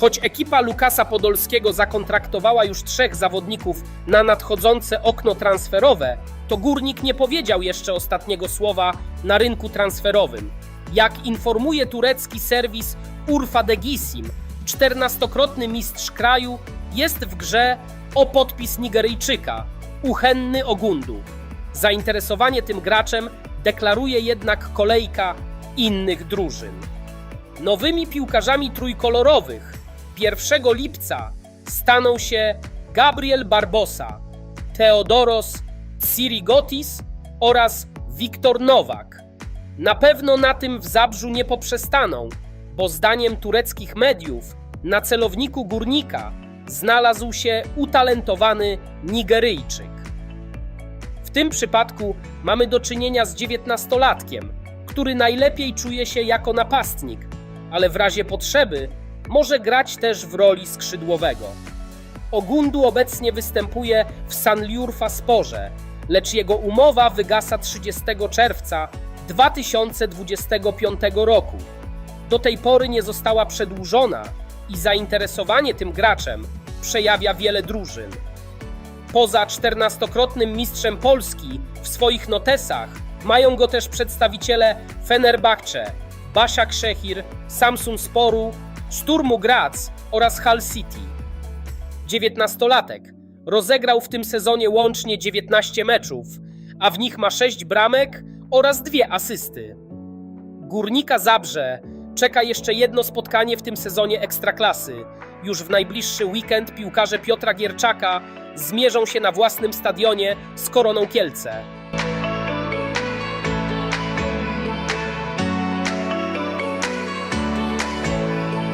Choć ekipa Lukasa Podolskiego zakontraktowała już trzech zawodników na nadchodzące okno transferowe, to Górnik nie powiedział jeszcze ostatniego słowa na rynku transferowym. Jak informuje turecki serwis Urfa Degisim, 14-krotny mistrz kraju jest w grze o podpis Nigeryjczyka, Uchenny Ogundu. Zainteresowanie tym graczem deklaruje jednak kolejka innych drużyn. Nowymi piłkarzami trójkolorowych 1 lipca staną się Gabriel Barbosa, Theodoros Tsirigotis oraz Wiktor Nowak. Na pewno na tym w Zabrzu nie poprzestaną, bo zdaniem tureckich mediów na celowniku górnika znalazł się utalentowany Nigeryjczyk. W tym przypadku mamy do czynienia z dziewiętnastolatkiem, który najlepiej czuje się jako napastnik, ale w razie potrzeby może grać też w roli skrzydłowego. Ogundu obecnie występuje w Sanliurfa Sporze, lecz jego umowa wygasa 30 czerwca 2025 roku. Do tej pory nie została przedłużona i zainteresowanie tym graczem przejawia wiele drużyn. Poza 14-krotnym mistrzem Polski w swoich notesach mają go też przedstawiciele Fenerbahce, Basiak Szehir, Samsun Sporu, Sturmu Graz oraz Hull City. 19-latek rozegrał w tym sezonie łącznie 19 meczów, a w nich ma 6 bramek oraz dwie asysty. Górnika Zabrze czeka jeszcze jedno spotkanie w tym sezonie Ekstraklasy. Już w najbliższy weekend piłkarze Piotra Gierczaka zmierzą się na własnym stadionie z Koroną Kielce.